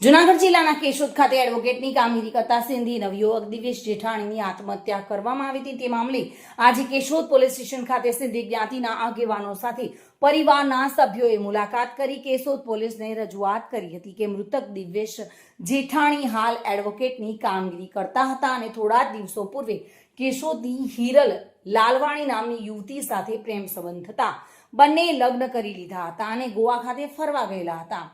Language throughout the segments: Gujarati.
જુનાગઢ જિલ્લાના કેશોદ ખાતે એડવોકેટની કામગીરી કરતા સિંધી નવયુવક દિવેશ જેઠાણીની આત્મહત્યા કરવામાં આવી હતી. તે મામલે આજે કેશોદ પોલીસ સ્ટેશન ખાતે સિંધી જ્ઞાતિના આગેવાનો સાથે પરિવારના સભ્યોએ મુલાકાત કરી કેશોદ પોલીસને રજૂઆત કરી હતી કે મૃતક દિવેશ જેઠાણી હાલ એડવોકેટની કામગીરી કરતા હતા અને થોડા દિવસો પૂર્વે કેશોદની હિરલ લાલવાણી નામની યુવતી સાથે પ્રેમ સંબંધ હતા બંને લગ્ન કરી લીધા હતા અને ગોવા ખાતે ફરવા ગયેલા હતા.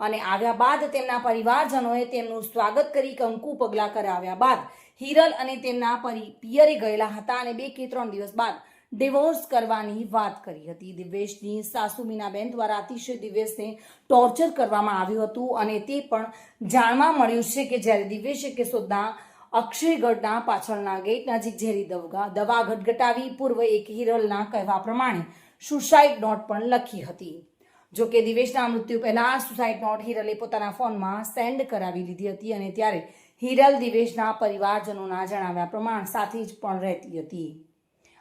અને આવ્યા બાદ તેમના પરિવારજનોએ તેમનું સ્વાગત કરી કંકુ પગલાં કરાવ્યા બાદ હિરલ અને તેમના પરિ પિયરે ગયેલા હતા અને બે કે ત્રણ દિવસ બાદ ડિવોર્સ કરવાની વાત કરી હતી. દિવેશની સાસુ મીનાબેન દ્વારા અતિશય દિવેશને ટોર્ચર કરવામાં આવ્યું હતું અને તે પણ જાણવા મળ્યું છે કે જ્યારે દિવેશે કેશોદના અક્ષયગઢના પાછળના ગેટ નજીક ઝેરી દવા દવા ગટગટાવી પૂર્વ એક હિરલના કહેવા પ્રમાણે સુસાઇડ નોટ પણ લખી હતી. જો કે દિવેશના મૃત્યુ પહેલા સુસાઇડ નોટ હિરલે પોતાના ફોનમાં સેન્ડ કરાવી લીધી હતી અને ત્યારે હિરલ દિવેશના પરિવારજનોના જણાવ્યા પ્રમાણ સાથે જ પણ રહેતી હતી.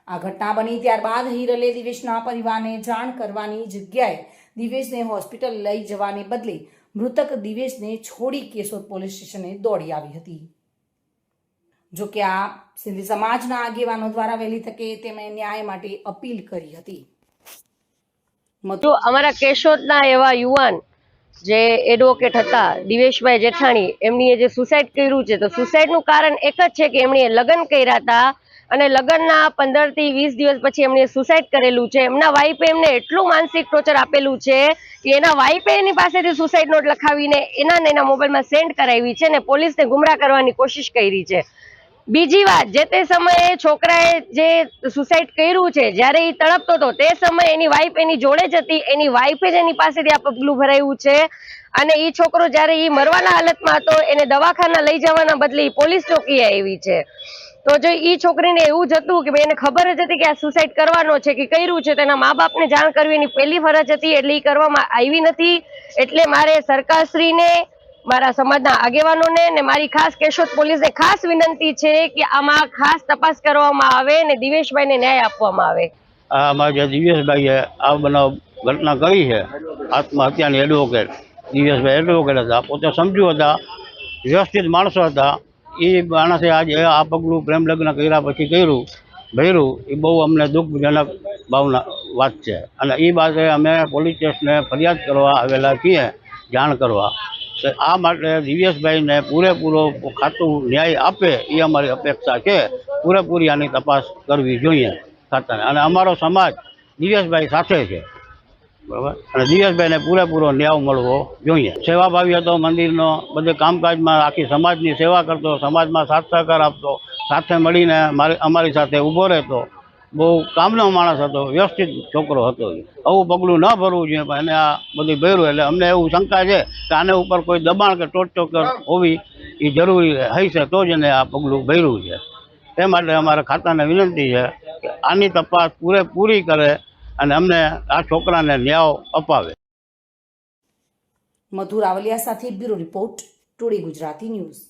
આ ઘટના બની ત્યારબાદ હિરલે દિવેશના પરિવારને જાણ કરવાની જગ્યાએ દિવેશને હોસ્પિટલ લઈ જવાને બદલે મૃતક દિવેશને છોડી કેશોદ પોલીસ સ્ટેશને દોડી આવી હતી. જો કે આ સિંધી સમાજના આગેવાનો દ્વારા વહેલી તકે તેમણે ન્યાય માટે અપીલ કરી હતી. તો અમારા કેશોદના એવા યુવાન જે એડવોકેટ હતા, દિવેશભાઈ જેઠાણી એમની જે સુસાઇડ કર્યું છે, તો સુસાઇડનું કારણ એક જ છે કે એમણે લગ્ન કર્યા હતા અને લગ્નના પંદરથી વીસ દિવસ પછી એમણે સુસાઇડ કરેલું છે. એમના વાઈફે એમને એટલું માનસિક ટોર્ચર આપેલું છે કે એના વાઈફે એની પાસેથી સુસાઇડ નોટ લખાવીને એના એના મોબાઈલમાં સેન્ડ કરાવી છે અને પોલીસને ગુમરાહ કરવાની કોશિશ કરી છે. બીજી વાત, જે તે સમયે છોકરાએ જે સુસાઇડ કર્યું છે, જ્યારે એ તડપતો હતો, તે સમયે એની વાઈફ એની જોડે જ હતી, એની વાઈફે જ એની પાસેથી આ પગલું ભરાયું છે. અને એ છોકરો જ્યારે એ મરવાના હાલતમાં હતો, એને દવાખાના લઈ જવાના બદલે પોલીસ ચોકીએ આવી છે. તો જો એ છોકરીને એવું જ હતું કે એને ખબર જ હતી કે આ સુસાઇડ કરવાનો છે, કે કર્યું છે, તેના મા બાપને જાણ કરવી એની પહેલી ફરજ હતી, એટલે એ કરવામાં આવી નથી. એટલે મારે સરકારશ્રીને મારા સમાજના આગેવાનોને ને મારી ખાસ કેશોદ પોલીસને ખાસ વિનંતી છે કે આમાં ખાસ તપાસ કરવામાં આવે ને દિવેશભાઈને ન્યાય આપવામાં આવે. અમારા જે દિવેશભાઈએ આ બનાવ ઘટના કરી છે, આત્મહત્યાની એડવોકેટ દિવેશભાઈ એડવોકેટ હતા, પોતે સમજુ હતા, વ્યવસ્થિત માણસો હતા. એ માણસે આજે આ પગલું પ્રેમ લગ્ન કર્યા પછી કર્યું, ભર્યું. એ બહુ અમને દુઃખજનક ભાવના વાત છે. અને એ બાબતે અમે પોલીસ સ્ટેશને ફરિયાદ કરવા આવેલા છીએ, જાણ કરવા. આ માટે દિવ્યેશભાઈને પૂરેપૂરો ખાતું ન્યાય આપે, એ અમારી અપેક્ષા છે. પૂરેપૂરી આની તપાસ કરવી જોઈએ ખાતાને. અને અમારો સમાજ દિવ્યેશભાઈ સાથે છે. બરાબર? અને દિવ્યેશભાઈને પૂરેપૂરો ન્યાય મળવો જોઈએ. સેવાભાવી હતો, મંદિરનો, બધે કામકાજમાં આખી સમાજની સેવા કરતો, સમાજમાં સાથ સહકાર આપતો, સાથે મળીને મારી અમારી સાથે ઊભો રહેતો. બહુ કામનો માણસ હતો, વ્યવસ્થિત છોકરો હતો આવું પગલું ન ભરવું જોઈએ, પણ એને આ બધું ભર્યું એટલે અમને એવું શંકા છે કે આને ઉપર કોઈ દબાણ કે ટોટચોકર હોવી એ જરૂરી હશે તો જ એને આ પગલું ભર્યું છે. તે માટે અમારા ખાતાને વિનંતી છે કે આની તપાસ પૂરેપૂરી કરે અને અમને આ છોકરાને ન્યાય અપાવે. મધુ રાવલિયા સાથે bureau report, today Gujarati news.